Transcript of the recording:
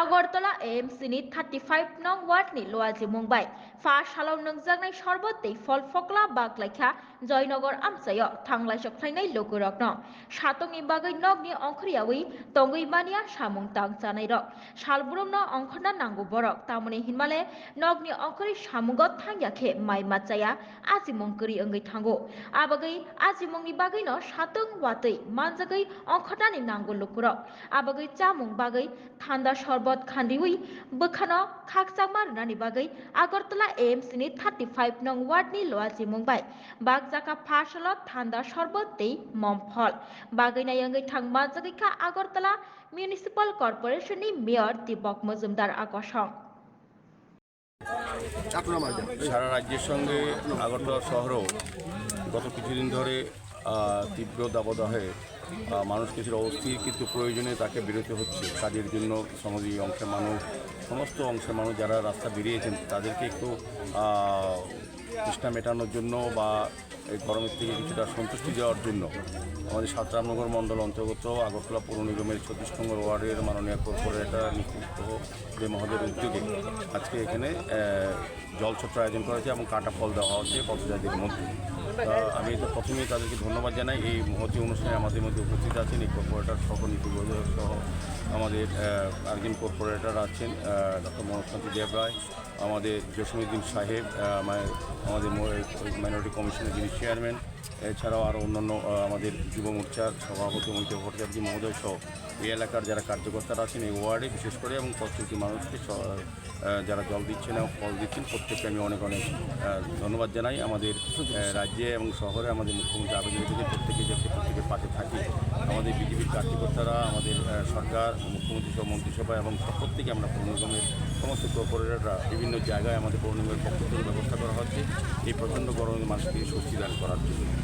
আগরতলা এএমসিনি thirty five নং ward নি লোয়াজি মুম্বাই। ফা সালাম নংজাংনাই সর্বতেই ফলফকলা বাকলাইখা জয়নগর আমসায় থাংলাই সখ্লাইনাই লোকরগ্ন সাতংনি বাগৈ নগনি অংখ্রিয়াউই তঙ্গৈমানিয়া সামুং তাং জানাই রক। সালবুরম ন অংখনা নাঙ্গু বরক, তামনে হিনমালে নগ নি অংখ্রি সামুগ থাংয়াখে মাই মাচায়া আজিমংকরি অঙ্গৈ থাঙ্গো। আবাগৈ নি বাগৈ ন সাতং ওয়াতৈ মানজাগৈ অংখনানি নাঙ্গু লোকরক। আবাগৈ চামুং বাগৈ ঠান্ডা সর্ব सरबत खान्दी हुई बोखानो खाकसा मारुनानि बागै आगरतला एएमसीनि 35 नं वार्डनि लवासि मुंबाय बागजाका फासलो थान्दा सरबत दै ममफल बागैना यंगै थांबा जगैखा आगरतला মিউনিসিপাল কর্পোরেশনनि মেয়র দীপক মজুমদার আকর্ষণ সারা রাজ্যের সঙ্গে আগরতলা শহরও গত কিছুদিন ধরে তীব্র দাবদাহে মানুষ কিছুটা অস্থির কিন্তু প্রয়োজনে তাকে বেরোতে হচ্ছে। কাজের জন্য সমাজী অংশের মানুষ, সমস্ত অংশের মানুষ যারা রাস্তা বেরিয়েছেন, তাদেরকে একটু তৃষ্ণা মেটানোর জন্য বা এই গরমের থেকে কিছুটা সন্তুষ্টি দেওয়ার জন্য আমাদের সাতরামনগর মণ্ডল অন্তর্গত আগরতলা পৌর নিগমের ছত্রিশ নম্বর ওয়ার্ডের মাননীয় কর্পোরেটর নিকুঞ্জ যে মহোদয়ের উদ্যোগে আজকে এখানে জলছত্র আয়োজন করা হয়েছে এবং কাটা ফল দেওয়া হচ্ছে পথযাত্রীদের মধ্যে। আমি তো প্রথমেই তাদেরকে ধন্যবাদ জানাই। এই মহতি অনুষ্ঠানে আমাদের মধ্যে উপস্থিত আছেন, এই কর্পোরেটর সহ, নীতি সহ আমাদের একজন কর্পোরেটর আছেন ডক্টর মনোজকান্তি দেব রায়, আমাদের জসমুদ্দিন সাহেব আমাদের মাইনরিটি কমিশনের যিনি চেয়ারম্যান এছাড়াও আরও অন্যান্য আমাদের যুব মোর্চার সভাপতি অমিতাভ ভট্টাচার্য মহোদয় সহ এই এলাকার যারা কার্যকর্তারা আছেন এই ওয়ার্ডে বিশেষ করে এবং প্রত্যেকটি মানুষকে যারা জল দিচ্ছেন এবং ফল দিচ্ছেন, প্রত্যেককে আমি অনেক অনেক ধন্যবাদ জানাই। আমাদের রাজ্যে এবং শহরে আমাদের মুখ্যমন্ত্রী আবেদন রেখেছে প্রত্যেকে যাতে প্রত্যেকের পাশে থাকি। আমাদের বিজেপির কার্যকর্তারা, আমাদের সরকার, মুখ্যমন্ত্রী সহ মন্ত্রিসভা এবং প্রত্যেকে আমরা পৌর নিগমের সমস্ত কর্পোরেটররা বিভিন্ন জায়গায় আমাদের পৌর নিগমের পক্ষ থেকে ব্যবস্থা করা হচ্ছে। এই প্রচণ্ড গরমে মানুষকে স্বস্তি দান করার জন্য।